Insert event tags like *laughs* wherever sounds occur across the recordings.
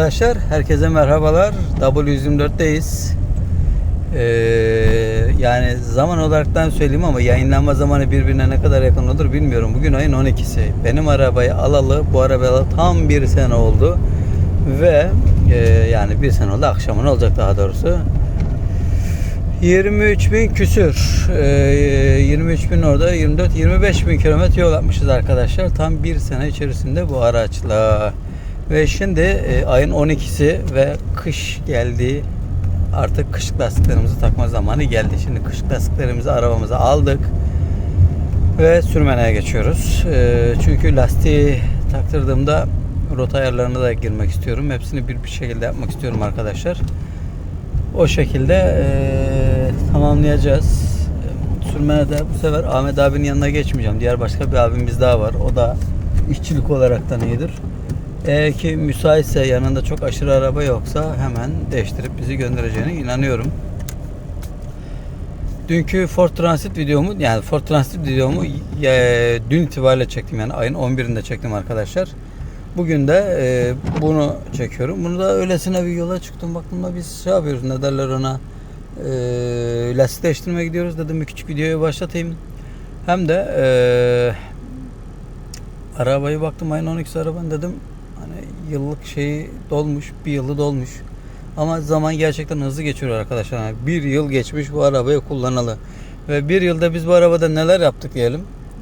arkadaşlar. Herkese merhabalar. W124'teyiz. Ee, yani zaman olaraktan söyleyeyim ama yayınlanma zamanı birbirine ne kadar yakın olur bilmiyorum. Bugün ayın 12'si. Benim arabayı alalı, bu arabayı tam bir sene oldu. Ve e, yani bir sene oldu. Akşamın olacak daha doğrusu. 23 bin küsür. Ee, 23 bin orada 24 25 bin kilometre yol yapmışız arkadaşlar. Tam bir sene içerisinde bu araçla. Ve şimdi e, ayın 12'si ve kış geldi. Artık kışlık lastiklerimizi takma zamanı geldi. Şimdi kışlık lastiklerimizi arabamıza aldık. Ve sürmeneye geçiyoruz. Ee, çünkü lastiği taktırdığımda rota ayarlarına da girmek istiyorum. Hepsini bir bir şekilde yapmak istiyorum arkadaşlar. O şekilde eee, tamamlayacağız. Sürmene de bu sefer Ahmet abinin yanına geçmeyeceğim. Diğer başka bir abimiz daha var. O da işçilik olaraktan iyidir. Eğer ki müsaitse yanında çok aşırı araba yoksa hemen değiştirip bizi göndereceğine inanıyorum. Dünkü Ford Transit videomu yani Ford Transit videomu e, dün itibariyle çektim yani ayın 11'inde çektim arkadaşlar. Bugün de e, bunu çekiyorum. Bunu da öylesine bir yola çıktım. Bak bunda biz şey yapıyoruz ne derler ona e, lastik değiştirmeye gidiyoruz dedim bir küçük videoyu başlatayım. Hem de e, arabayı baktım ayın 12'si arabanın dedim yıllık şeyi dolmuş bir yılı dolmuş. Ama zaman gerçekten hızlı geçiyor arkadaşlar. Yani bir yıl geçmiş bu arabayı kullanalı. Ve bir yılda biz bu arabada neler yaptık diyelim.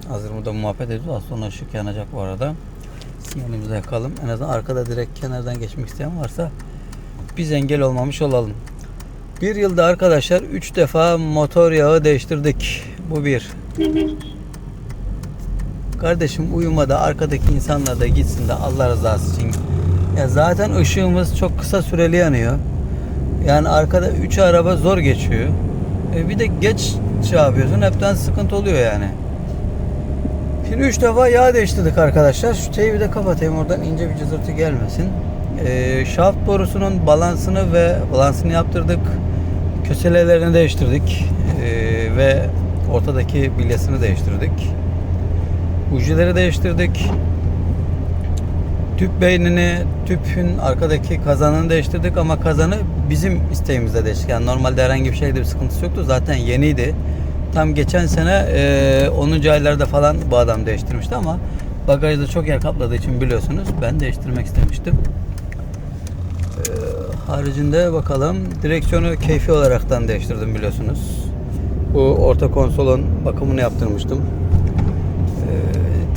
Hazır burada muhabbet ediyoruz. Az sonra ışık yanacak bu arada. Sinyalimizi yakalım. En azından arkada direkt kenardan geçmek isteyen varsa biz engel olmamış olalım. Bir yılda arkadaşlar 3 defa motor yağı değiştirdik. Bu bir. Kardeşim uyumada arkadaki insanlar da gitsin de Allah rızası için. Ya zaten ışığımız çok kısa süreli yanıyor. Yani arkada 3 araba zor geçiyor. E bir de geç şey hepten sıkıntı oluyor yani. Şimdi 3 defa yağ değiştirdik arkadaşlar. Şu teybi de kapatayım oradan ince bir cızırtı gelmesin. E, şaft borusunun balansını ve balansını yaptırdık. Köselelerini değiştirdik. E, ve ortadaki bilyasını değiştirdik. Bujileri değiştirdik. Tüp beynini, tüpün arkadaki kazanını değiştirdik ama kazanı bizim isteğimizle değiştik. Yani normalde herhangi bir şeyde bir sıkıntısı yoktu. Zaten yeniydi. Tam geçen sene e, 10. aylarda falan bu adam değiştirmişti ama bagajda çok yer kapladığı için biliyorsunuz ben değiştirmek istemiştim. E, haricinde bakalım direksiyonu keyfi olaraktan değiştirdim biliyorsunuz. Bu orta konsolun bakımını yaptırmıştım.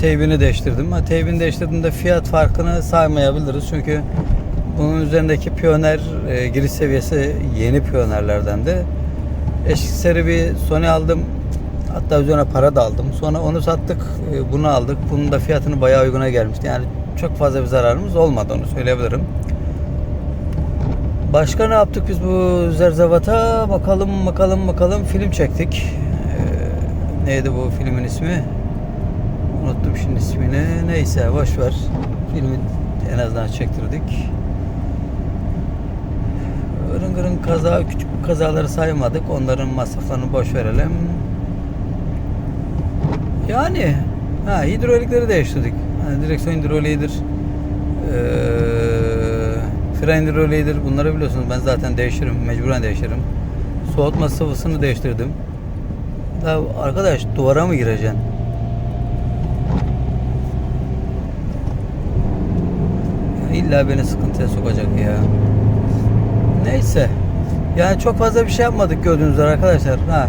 Teybini değiştirdim. Teybini değiştirdiğimde fiyat farkını saymayabiliriz. Çünkü bunun üzerindeki piyoner e, giriş seviyesi yeni piyonerlerden de. Eski seri bir Sony aldım. Hatta üzerine para da aldım. Sonra onu sattık. e, Bunu aldık. Bunun da fiyatını bayağı uyguna gelmişti. Yani çok fazla bir zararımız olmadı onu söyleyebilirim. Başka ne yaptık biz bu Zerzavata? Bakalım bakalım bakalım film çektik. Ee, neydi bu filmin ismi? Unuttum şimdi ismini. Neyse boş ver. Filmi en azından çektirdik. Gırın gırın kaza, küçük kazaları saymadık. Onların masraflarını boş verelim. Yani ha hidrolikleri değiştirdik. Yani direksiyon hidroliğidir. Ee, fren hidroliğidir. Bunları biliyorsunuz ben zaten değişirim. Mecburen değişirim. Soğutma sıvısını değiştirdim. Ya arkadaş duvara mı gireceksin? Ya illa beni sıkıntıya sokacak ya. Neyse. Yani çok fazla bir şey yapmadık gördüğünüz üzere arkadaşlar. Ha,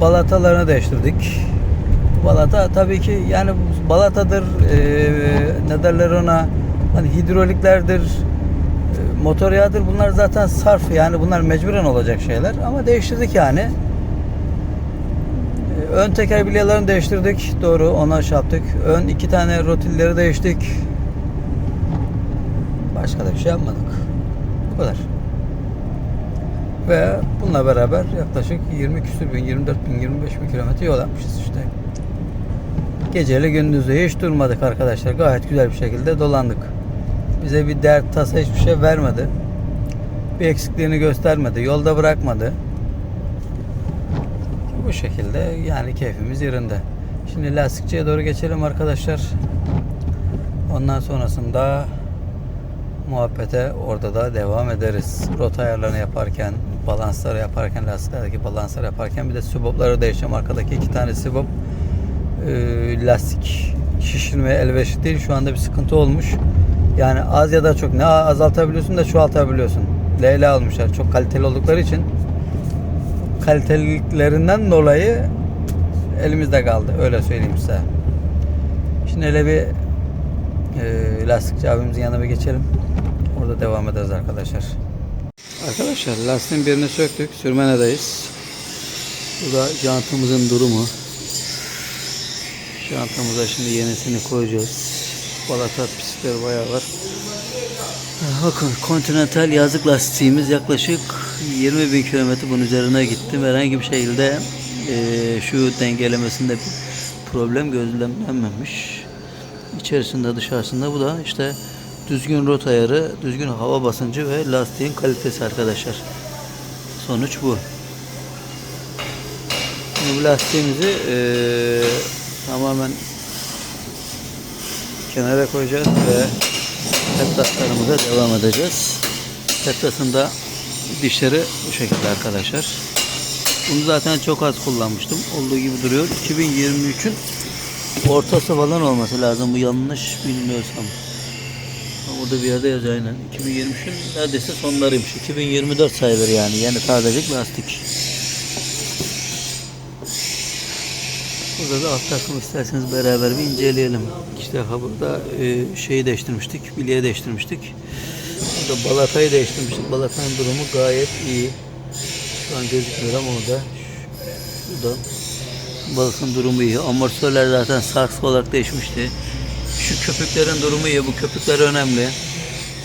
balatalarını değiştirdik. Balata tabii ki yani balatadır e, ne derler ona hani hidroliklerdir e, motor yağıdır bunlar zaten sarf yani bunlar mecburen olacak şeyler ama değiştirdik yani. E, ön teker bilyalarını değiştirdik. Doğru ona şey yaptık. Ön iki tane rotilleri değiştik. Başka da bir şey yapmadık. Bu kadar. Ve bununla beraber yaklaşık 20 küsür bin, 24 bin, 25 bin kilometre yol yapmışız işte. Geceli gündüzü hiç durmadık arkadaşlar. Gayet güzel bir şekilde dolandık. Bize bir dert tasa hiçbir şey vermedi. Bir eksikliğini göstermedi. Yolda bırakmadı. Bu şekilde yani keyfimiz yerinde. Şimdi lastikçiye doğru geçelim arkadaşlar. Ondan sonrasında muhabbete orada da devam ederiz. Rota ayarlarını yaparken, balansları yaparken, lastiklerdeki balansları yaparken bir de sübopları değişeceğim. Arkadaki iki tane sübop e, lastik şişirmeye elverişli değil. Şu anda bir sıkıntı olmuş. Yani az ya da çok ne azaltabiliyorsun da çoğaltabiliyorsun. Leyla almışlar. Çok kaliteli oldukları için kaliteliklerinden dolayı elimizde kaldı. Öyle söyleyeyim size. Şimdi hele bir e, lastikçi abimizin yanına bir geçelim. Orada devam ederiz arkadaşlar. Arkadaşlar lastiğin birini söktük. Sürmenedeyiz. Bu da jantımızın durumu. Jantımıza şimdi yenisini koyacağız. Balata pislikleri bayağı var. Bakın Continental yazık lastiğimiz yaklaşık 20 bin kilometre bunun üzerine gitti. Herhangi bir şekilde eee, şu dengelemesinde bir problem gözlemlenmemiş. İçerisinde dışarısında bu da işte düzgün rot ayarı, düzgün hava basıncı ve lastiğin kalitesi arkadaşlar. Sonuç bu. Şimdi bu lastiğimizi eee, tamamen kenara koyacağız ve petlaslarımıza devam edeceğiz. Petlasında dişleri bu şekilde arkadaşlar. Bunu zaten çok az kullanmıştım. Olduğu gibi duruyor. 2023'ün ortası falan olması lazım. Bu yanlış bilmiyorsam. Burada bir yerde yazıyor aynen. 2023'ün neredeyse sonlarıymış. 2024 sayılır yani. Yani tazecik lastik. Burada da alt takım isterseniz beraber bir inceleyelim. İşte ha burada e, şeyi değiştirmiştik, bilyeyi değiştirmiştik. Burada balatayı değiştirmiştik. Balatanın durumu gayet iyi. Şu an gözükmüyor ama orada. Şurada. Balatın durumu iyi. Amortisörler zaten saks olarak değişmişti. Şu köpüklerin durumu iyi. Bu köpükler önemli.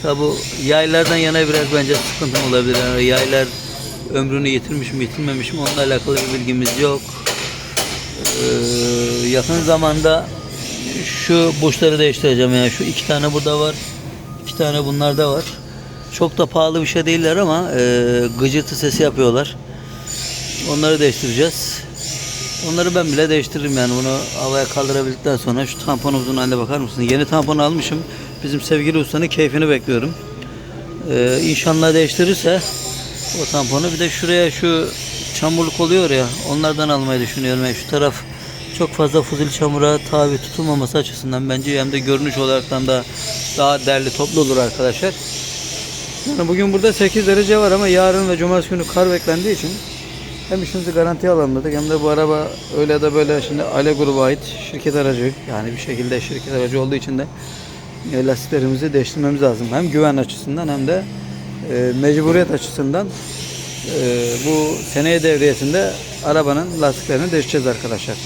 Tabi yaylardan yana biraz bence sıkıntı olabilir. Yani yaylar ömrünü yitirmiş mi yitirmemiş mi onunla alakalı bir bilgimiz yok. Ee, yakın zamanda şu boşları değiştireceğim yani şu iki tane burada var iki tane bunlarda var çok da pahalı bir şey değiller ama e, gıcırtı sesi yapıyorlar onları değiştireceğiz onları ben bile değiştiririm yani. Bunu havaya kaldırabildikten sonra şu tamponumuzun haline bakar mısın yeni tampon almışım. Bizim sevgili ustanın keyfini bekliyorum. Ee, inşallah değiştirirse o tamponu. Bir de şuraya şu çamurluk oluyor ya onlardan almayı düşünüyorum. Yani şu taraf çok fazla fuzil çamura tabi tutulmaması açısından bence hem de görünüş olaraktan da daha derli toplu olur arkadaşlar. Yani bugün burada 8 derece var ama yarın ve cumartesi günü kar beklendiği için hem işimizi garantiye alalım dedik hem de bu araba öyle ya da böyle şimdi Ale grubu ait şirket aracı yani bir şekilde şirket aracı olduğu için de e, lastiklerimizi değiştirmemiz lazım. Hem güven açısından hem de e, mecburiyet açısından e, bu seneye devriyesinde arabanın lastiklerini değiştireceğiz arkadaşlar.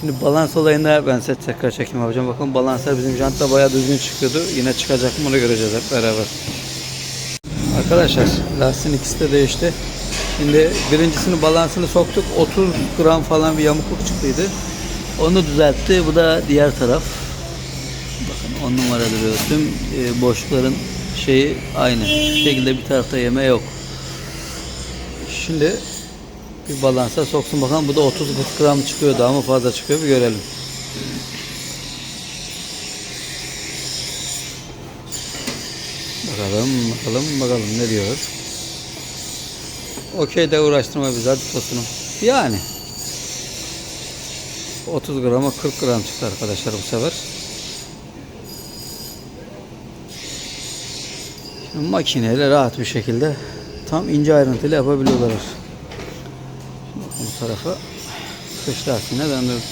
Şimdi balans olayında ben size tekrar çekim yapacağım. Bakın balanslar bizim jantta bayağı düzgün çıkıyordu. Yine çıkacak mı onu göreceğiz hep beraber. Arkadaşlar lastiğin ikisi de değişti. Şimdi birincisini balansını soktuk. 30 gram falan bir yamukluk çıktıydı. Onu düzeltti. Bu da diğer taraf. Bakın 10 numara duruyor. Tüm e, boşlukların şeyi aynı. Hiçbir şekilde bir tarafta yeme yok. Şimdi bir balansa soksun bakalım. Bu da 30-40 gram çıkıyor. Daha mı fazla çıkıyor bir görelim. Bakalım bakalım bakalım ne diyor. Okey de uğraştırma bizi hadi tosunum. Yani 30 grama 40 gram çıktı arkadaşlar bu sefer. Şimdi makineyle rahat bir şekilde tam ince ayrıntıyla yapabiliyorlar. Şimdi bu tarafa kış lastiğine döndürdük.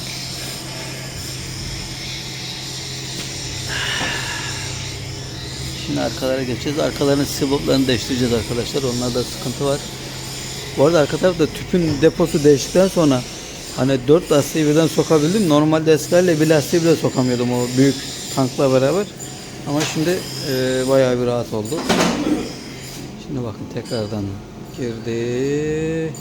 Şimdi arkalara geçeceğiz. Arkaların siboplarını değiştireceğiz arkadaşlar. Onlarda sıkıntı var. Bu arada arka tarafta tüpün deposu değiştikten sonra hani dört lastiği birden sokabildim. Normalde eskilerle bir lastiği bile sokamıyordum o büyük tankla beraber. Ama şimdi e, bayağı bir rahat oldu. Şimdi bakın tekrardan girdi.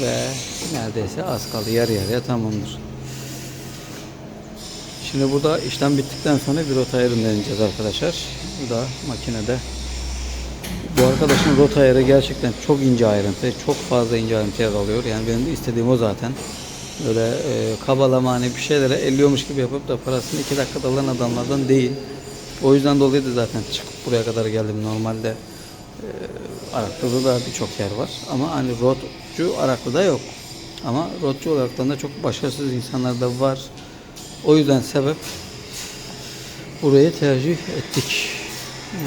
Ve neredeyse az kaldı. Yarı yarıya tamamdır. Şimdi burada işlem bittikten sonra bir rota ayarını deneyeceğiz arkadaşlar. Bu da makinede. Arkadaşın rota ayarı gerçekten çok ince ayrıntı. Çok fazla ince ayrıntı yer alıyor. Yani benim de istediğim o zaten. Böyle e, kabalama hani bir şeylere elliyormuş gibi yapıp da parasını iki dakikada alan adamlardan değil. O yüzden dolayı da zaten çıkıp buraya kadar geldim. Normalde e, Araklı'da da birçok yer var. Ama hani rotçu Araklı'da yok. Ama rotçu olarak da çok başarısız insanlar da var. O yüzden sebep burayı tercih ettik.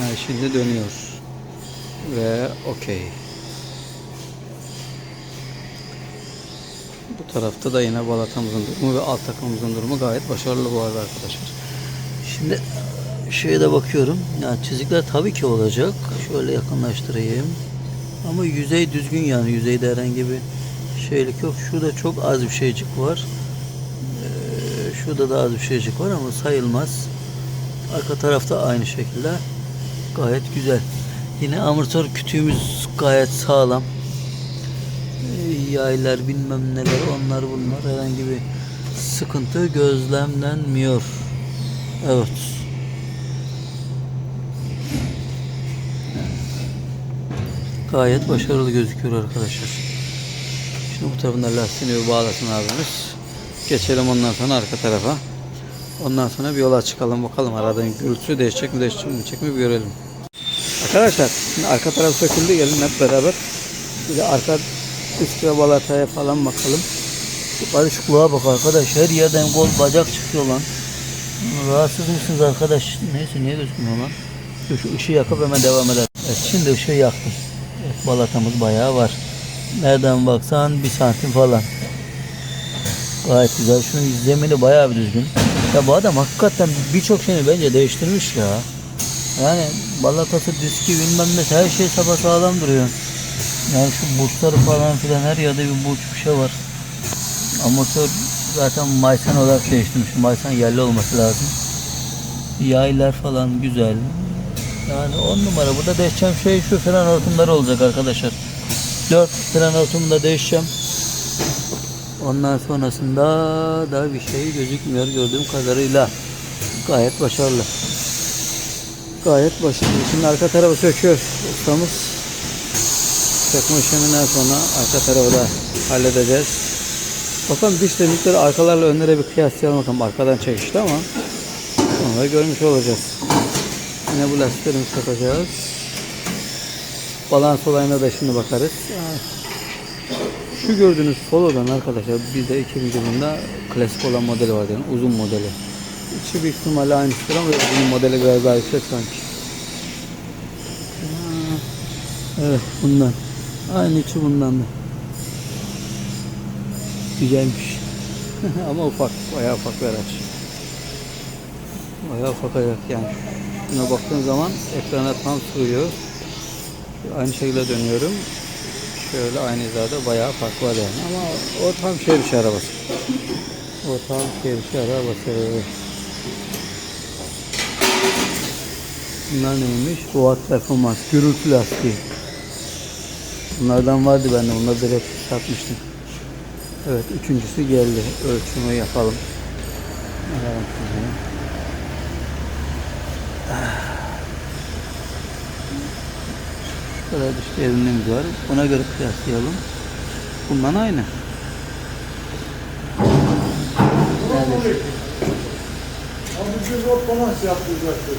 Yani şimdi dönüyor. Ve okey. Bu tarafta da yine balatamızın durumu ve alt takımımızın durumu gayet başarılı bu arada arkadaşlar. Şimdi şeye de bakıyorum. Yani çizikler tabii ki olacak. Şöyle yakınlaştırayım. Ama yüzey düzgün yani. Yüzeyde herhangi bir şeylik yok. Şurada çok az bir şeycik var. Ee, şurada da az bir şeycik var ama sayılmaz. Arka tarafta aynı şekilde. Gayet güzel. Yine amortisör kütüğümüz gayet sağlam. Ee, Yaylar bilmem neler onlar bunlar herhangi bir sıkıntı gözlemlenmiyor. Evet. Gayet başarılı gözüküyor arkadaşlar. Şimdi bu tarafında lastiğini bir bağlasın abimiz. Geçelim ondan sonra arka tarafa. Ondan sonra bir yola çıkalım bakalım aradan gürültüsü değişecek mi değişecek mi bir görelim. Arkadaşlar şimdi arka taraf söküldü gelin hep beraber. Bir de arka üst balataya falan bakalım. Şu karışıklığa bak arkadaş her yerden kol bacak çıkıyor lan. Rahatsız mısınız arkadaş? Neyse niye gözükmüyor lan? Dur şu ışığı yakıp hemen devam edelim. Evet şimdi ışığı yaktım. Evet, balatamız bayağı var. Nereden baksan bir santim falan. Gayet güzel. Şunun zemini bayağı bir düzgün. Ya bu adam hakikaten birçok şeyini bence değiştirmiş ya. Yani balatası, diski bilmem ne her şey sabah sağlam duruyor. Yani şu burçları falan filan her yerde bir burç bir şey var. Amatör zaten Maysan olarak değiştirmiş. Maysan yerli olması lazım. Yaylar falan güzel. Yani on numara. Burada değişeceğim şey şu fren hortumları olacak arkadaşlar. 4 fren hortumunda değişeceğim. Ondan sonrasında da bir şey gözükmüyor gördüğüm kadarıyla. Gayet başarılı. Gayet başarılı. Şimdi arka tarafı söküyor ustamız. Sökme işleminden sonra arka tarafı da halledeceğiz. Bakalım diş delikleri arkalarla önlere bir kıyaslayalım bakalım. Arkadan çekişti ama onları görmüş olacağız. Yine bu lastiklerimizi takacağız. Balans olayına da şimdi bakarız. Şu gördüğünüz Polo'dan arkadaşlar bizde 2000 yılında klasik olan modeli var yani uzun modeli. İçi büyük ihtimalle aynıdır ama bunun modeli biraz daha yüksek sanki. Evet bundan. Aynı içi bundan da. Güzelmiş. *laughs* ama ufak. Bayağı ufak bir araç. Bayağı ufak ayak yani. Buna baktığın zaman ekrana tam sığıyor. Aynı şekilde dönüyorum. Şöyle aynı hizada bayağı fark var yani. Ama o tam şehir içi arabası. O tam şehir içi arabası. Bunlar neymiş? Boğaz performans, gürültü lastiği. Bunlardan vardı bende. Bunları direkt satmıştım. Evet, üçüncüsü geldi. Ölçümü yapalım. Şurada dış derinliğimiz var. Ona göre kıyaslayalım. Bundan aynı. Neredeyse. Abi bir rot balans yaptıracaktı.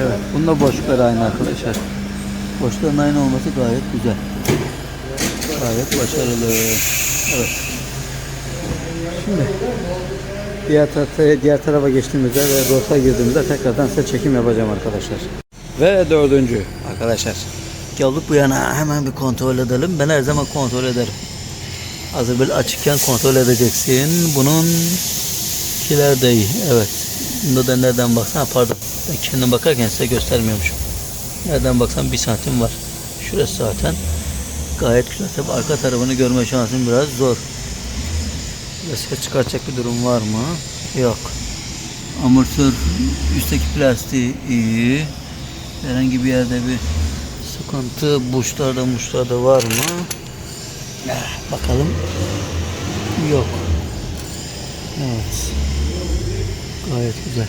Evet, bunda boşlukları aynı arkadaşlar. Boşlukların aynı olması gayet güzel. Gayet başarılı. Evet. Şimdi diğer tarafa, diğer tarafa geçtiğimizde ve rota girdiğimizde tekrardan size çekim yapacağım arkadaşlar. Ve dördüncü arkadaşlar. Geldik bu yana hemen bir kontrol edelim. Ben her zaman kontrol ederim. Hazır böyle açıkken kontrol edeceksin. Bunun kiler de iyi. Evet. Bunda da nereden baksan pardon. Ben kendim bakarken size göstermiyormuşum. Nereden baksan bir santim var. Şurası zaten gayet güzel. Tabi arka tarafını görme şansım biraz zor. Ses çıkartacak bir durum var mı? Yok. Amortisör üstteki plastiği iyi. Herhangi bir yerde bir sıkıntı burçlarda muşlarda var mı? Eh, Bakalım. Yok. Evet. Gayet güzel.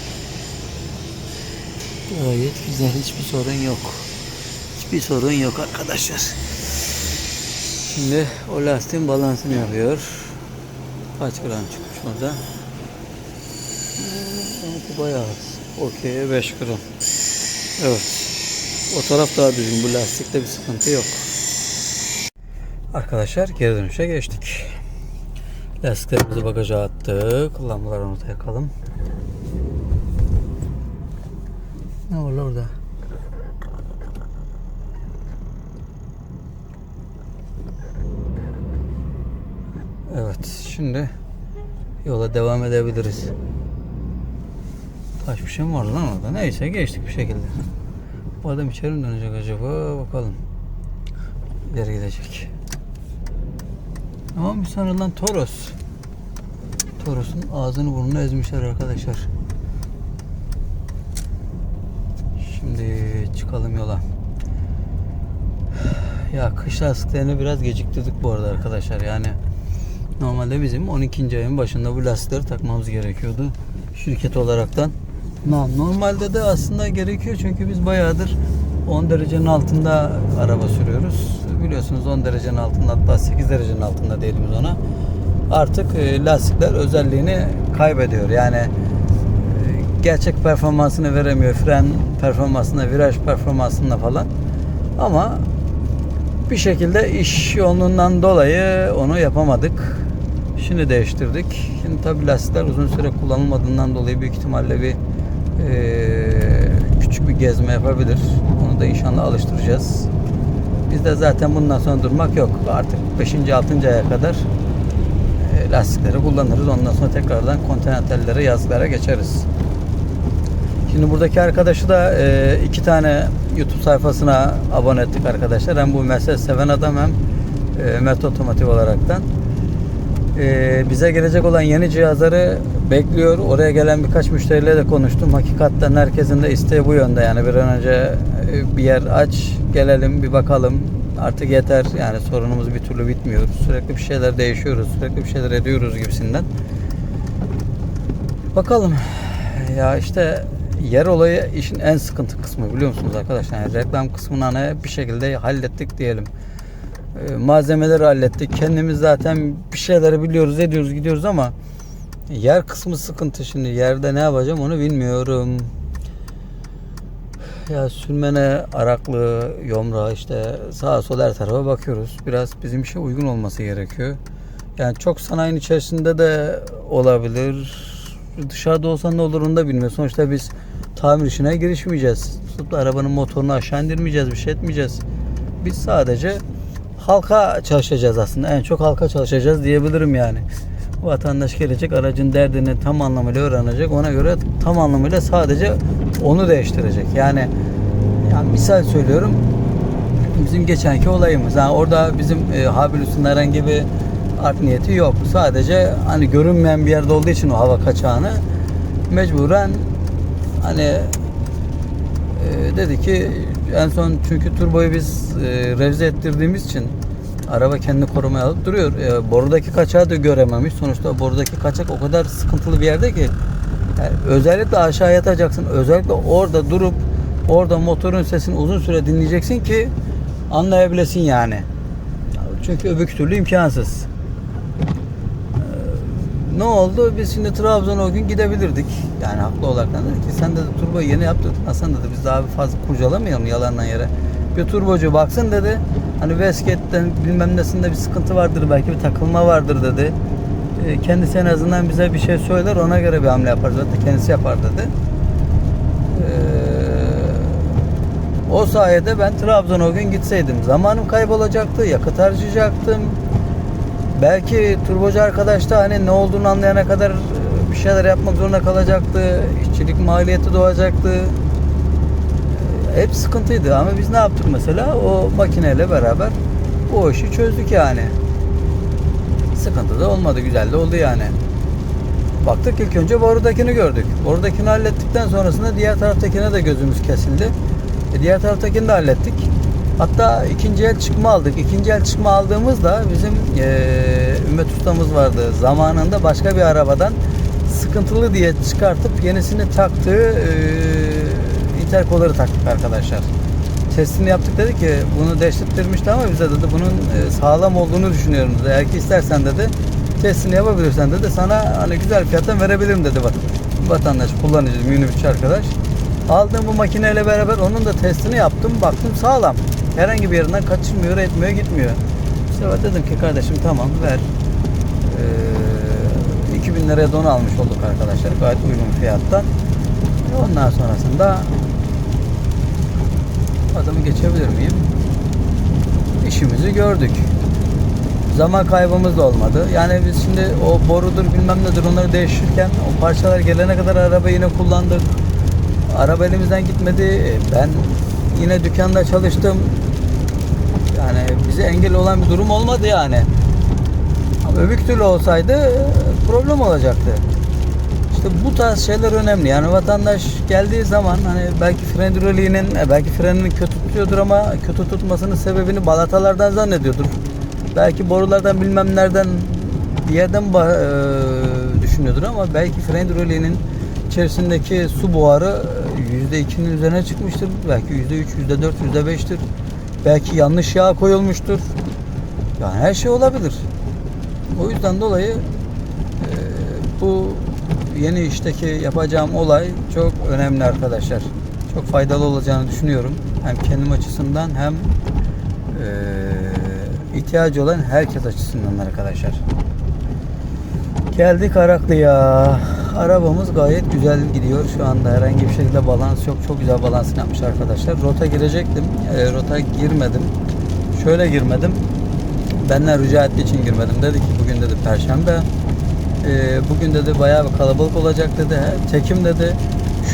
Gayet güzel. Hiçbir sorun yok. Hiçbir sorun yok arkadaşlar. Şimdi o lastiğin balansını yapıyor. Kaç gram çıkmış orada? Hmm, Bayağı az. Okey 5 gram. Evet. O taraf daha düzgün. Bu lastikte bir sıkıntı yok. Arkadaşlar geri dönüşe geçtik. Lastiklerimizi bagaja attık. Lambaları orada yakalım. Ne var lan orada? Evet şimdi yola devam edebiliriz. Kaç bir şey mi var lan orada? Neyse geçtik bir şekilde. Bu adam içeri mi dönecek acaba? Bakalım. İleri gidecek. Ama bir sanılan Toros. Toros'un ağzını burnunu ezmişler arkadaşlar. Şimdi çıkalım yola. *sighs* Ya kış lastiklerini biraz geciktirdik bu arada arkadaşlar. Yani normalde bizim 12. ayın başında bu lastikleri takmamız gerekiyordu. Şirket olaraktan. Normalde de aslında gerekiyor çünkü biz bayağıdır 10 derecenin altında araba sürüyoruz. Biliyorsunuz 10 derecenin altında hatta 8 derecenin altında diyelim ona. Artık e, lastikler özelliğini kaybediyor. Yani gerçek performansını veremiyor. Fren performansında, viraj performansında falan. Ama bir şekilde iş yoğunluğundan dolayı onu yapamadık. Şimdi değiştirdik. Şimdi tabi lastikler uzun süre kullanılmadığından dolayı büyük ihtimalle bir eee, küçük bir gezme yapabilir. Onu da inşallah alıştıracağız. Bizde zaten bundan sonra durmak yok. Artık 5. 6. aya kadar e, lastikleri kullanırız. Ondan sonra tekrardan kontinentallere, yazlara geçeriz. Şimdi buradaki arkadaşı da e, iki tane YouTube sayfasına abone ettik arkadaşlar. Hem bu Mercedes seven adam hem e, Mert Otomotiv olaraktan. E, bize gelecek olan yeni cihazları bekliyor. Oraya gelen birkaç müşteriyle de konuştum. Hakikaten herkesin de isteği bu yönde. Yani bir an önce e, bir yer aç, gelelim bir bakalım. Artık yeter. Yani sorunumuz bir türlü bitmiyor. Sürekli bir şeyler değişiyoruz. Sürekli bir şeyler ediyoruz gibisinden. Bakalım. Ya işte yer olayı işin en sıkıntı kısmı biliyor musunuz arkadaşlar? Yani reklam kısmını hani bir şekilde hallettik diyelim. Ee, malzemeleri hallettik. Kendimiz zaten bir şeyleri biliyoruz, ediyoruz, gidiyoruz ama yer kısmı sıkıntı şimdi. Yerde ne yapacağım onu bilmiyorum. Ya sürmene, araklı, yomra işte sağa sola her tarafa bakıyoruz. Biraz bizim işe uygun olması gerekiyor. Yani çok sanayinin içerisinde de olabilir. Dışarıda olsan ne olur onu da bilmiyorum. Sonuçta biz tamir işine girişmeyeceğiz. Tutup arabanın motorunu aşağı indirmeyeceğiz, bir şey etmeyeceğiz. Biz sadece halka çalışacağız aslında. En çok halka çalışacağız diyebilirim yani. Vatandaş gelecek aracın derdini tam anlamıyla öğrenecek. Ona göre tam anlamıyla sadece onu değiştirecek. Yani, yani misal söylüyorum bizim geçenki olayımız. Yani orada bizim e, Habil üstünde herhangi bir art niyeti yok. Sadece hani görünmeyen bir yerde olduğu için o hava kaçağını mecburen hani e, dedi ki en son çünkü turboyu biz e, revize ettirdiğimiz için araba kendini korumaya alıp duruyor. E, borudaki kaçağı da görememiş. Sonuçta borudaki kaçak o kadar sıkıntılı bir yerde ki yani özellikle aşağı yatacaksın. Özellikle orada durup orada motorun sesini uzun süre dinleyeceksin ki anlayabilesin yani. Çünkü öbür türlü imkansız. Ne oldu? Biz şimdi Trabzon'a o gün gidebilirdik. Yani haklı olarak da dedi ki sen de turboyu yeni yaptırdın. Hasan dedi biz daha fazla kurcalamayalım yalandan yere. Bir turbocu baksın dedi. Hani Vesket'ten bilmem nesinde bir sıkıntı vardır belki bir takılma vardır dedi. Ee, kendisi en azından bize bir şey söyler ona göre bir hamle yapar. Zaten kendisi yapar dedi. Ee, o sayede ben Trabzon'a o gün gitseydim zamanım kaybolacaktı, yakıt harcayacaktım. Belki turbocu arkadaş da hani ne olduğunu anlayana kadar e, bir şeyler yapmak zorunda kalacaktı. İşçilik maliyeti doğacaktı. E, Hep sıkıntıydı ama biz ne yaptık mesela? O makineyle beraber o işi çözdük yani. Sıkıntı da olmadı, güzel de oldu yani. Baktık ilk önce borudakini gördük. Borudakini hallettikten sonrasında diğer taraftakine de gözümüz kesildi. E diğer taraftakini de hallettik. Hatta ikinci el çıkma aldık. İkinci el çıkma aldığımızda bizim eee Ümmet Ustamız vardı. Zamanında başka bir arabadan sıkıntılı diye çıkartıp yenisini taktığı eee intercooler'ı taktık arkadaşlar. testini yaptık dedi ki bunu değiştirmişti ama bize dedi bunun e, sağlam olduğunu düşünüyorum dedi. Eğer ki istersen dedi testini yapabilirsen dedi sana hani güzel fiyattan verebilirim dedi vat vatandaş kullanıcı minibüsçü arkadaş. Aldığım bu makineyle beraber onun da testini yaptım baktım sağlam. Herhangi bir yerinden kaçırmıyor etmiyor gitmiyor. İşte ben dedim ki kardeşim tamam ver. Ee, 2000 liraya don almış olduk arkadaşlar gayet uygun fiyattan. Ondan sonrasında adımı geçebilir miyim? İşimizi gördük. Zaman kaybımız da olmadı. Yani biz şimdi o borudur bilmem nedir onları değiştirirken o parçalar gelene kadar arabayı yine kullandık. Araba elimizden gitmedi. E, Ben yine dükkanda çalıştım. Yani bize engel olan bir durum olmadı yani. Ama öbür türlü olsaydı problem olacaktı. İşte bu tarz şeyler önemli. Yani vatandaş geldiği zaman hani belki fren hidroliğinin, e, belki frenini kötü tutuyordur ama kötü tutmasının sebebini balatalardan zannediyordur. Belki borulardan bilmem nereden bir yerden e, düşünüyordur ama belki fren hidroliğinin içerisindeki su buharı e, %2'nin üzerine çıkmıştır. Belki %3, %4, %5'tir. Belki yanlış yağ koyulmuştur. Yani her şey olabilir. O yüzden dolayı e, bu yeni işteki yapacağım olay çok önemli arkadaşlar. Çok faydalı olacağını düşünüyorum. Hem kendim açısından hem e, ihtiyacı olan herkes açısından arkadaşlar. Geldik Araklı'ya. Arabamız gayet güzel gidiyor şu anda. Herhangi bir şekilde balans yok. Çok güzel balansını yapmış arkadaşlar. Rota girecektim. E, rota girmedim. Şöyle girmedim. Benden rica ettiği için girmedim. Dedi ki bugün dedi Perşembe. E, bugün dedi bayağı bir kalabalık olacak dedi. He, Çekim dedi.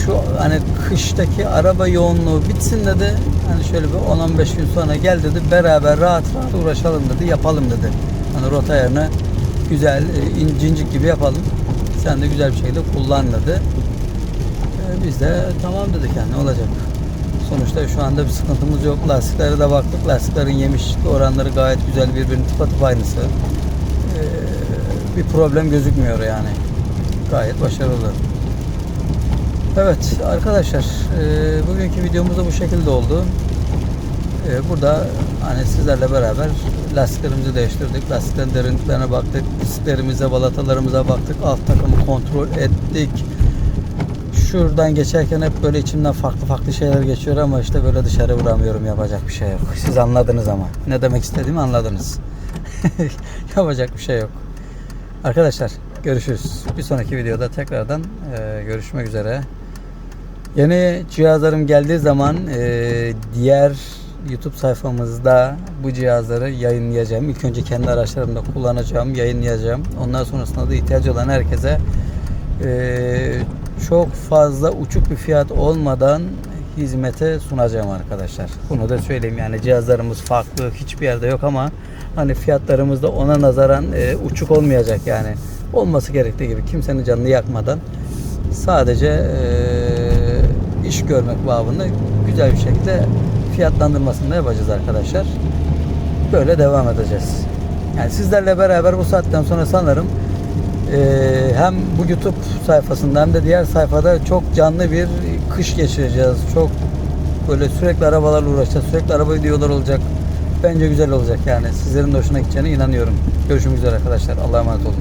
Şu hani kıştaki araba yoğunluğu bitsin dedi. Hani şöyle bir 10-15 gün sonra gel dedi. Beraber rahat rahat uğraşalım dedi. Yapalım dedi. Hani rota yerine güzel e, incincik gibi yapalım. Sen de güzel bir şekilde kullan dedi. E, biz de tamam dedik yani ne olacak. Sonuçta şu anda bir sıkıntımız yok. Lastiklere de baktık. Lastiklerin yemişlik oranları gayet güzel birbirinin tıpatıp aynısı. E, bir problem gözükmüyor yani. Gayet başarılı. Evet arkadaşlar e, bugünkü videomuz da bu şekilde oldu. E, burada hani sizlerle beraber lastiklerimizi değiştirdik. Lastiklerin derinliklerine baktık. Disklerimize, balatalarımıza baktık. Alt takımı kontrol ettik. Şuradan geçerken hep böyle içimden farklı farklı şeyler geçiyor ama işte böyle dışarı vuramıyorum. Yapacak bir şey yok. Siz anladınız ama. Ne demek istediğimi anladınız. *laughs* Yapacak bir şey yok. Arkadaşlar görüşürüz. Bir sonraki videoda tekrardan e, görüşmek üzere. Yeni cihazlarım geldiği zaman e, diğer YouTube sayfamızda bu cihazları yayınlayacağım. İlk önce kendi araçlarımda kullanacağım, yayınlayacağım. Ondan sonrasında da ihtiyacı olan herkese e, çok fazla uçuk bir fiyat olmadan hizmete sunacağım arkadaşlar. Bunu da söyleyeyim yani cihazlarımız farklı hiçbir yerde yok ama hani fiyatlarımız da ona nazaran e, uçuk olmayacak yani. Olması gerektiği gibi kimsenin canını yakmadan sadece e, iş görmek babında güzel bir şekilde fiyatlandırmasını yapacağız arkadaşlar. Böyle devam edeceğiz. Yani sizlerle beraber bu saatten sonra sanırım e, hem bu YouTube sayfasında hem de diğer sayfada çok canlı bir kış geçireceğiz. Çok böyle sürekli arabalarla uğraşacağız. Sürekli araba videoları olacak. Bence güzel olacak yani. Sizlerin de hoşuna gideceğine inanıyorum. Görüşmek üzere arkadaşlar. Allah'a emanet olun.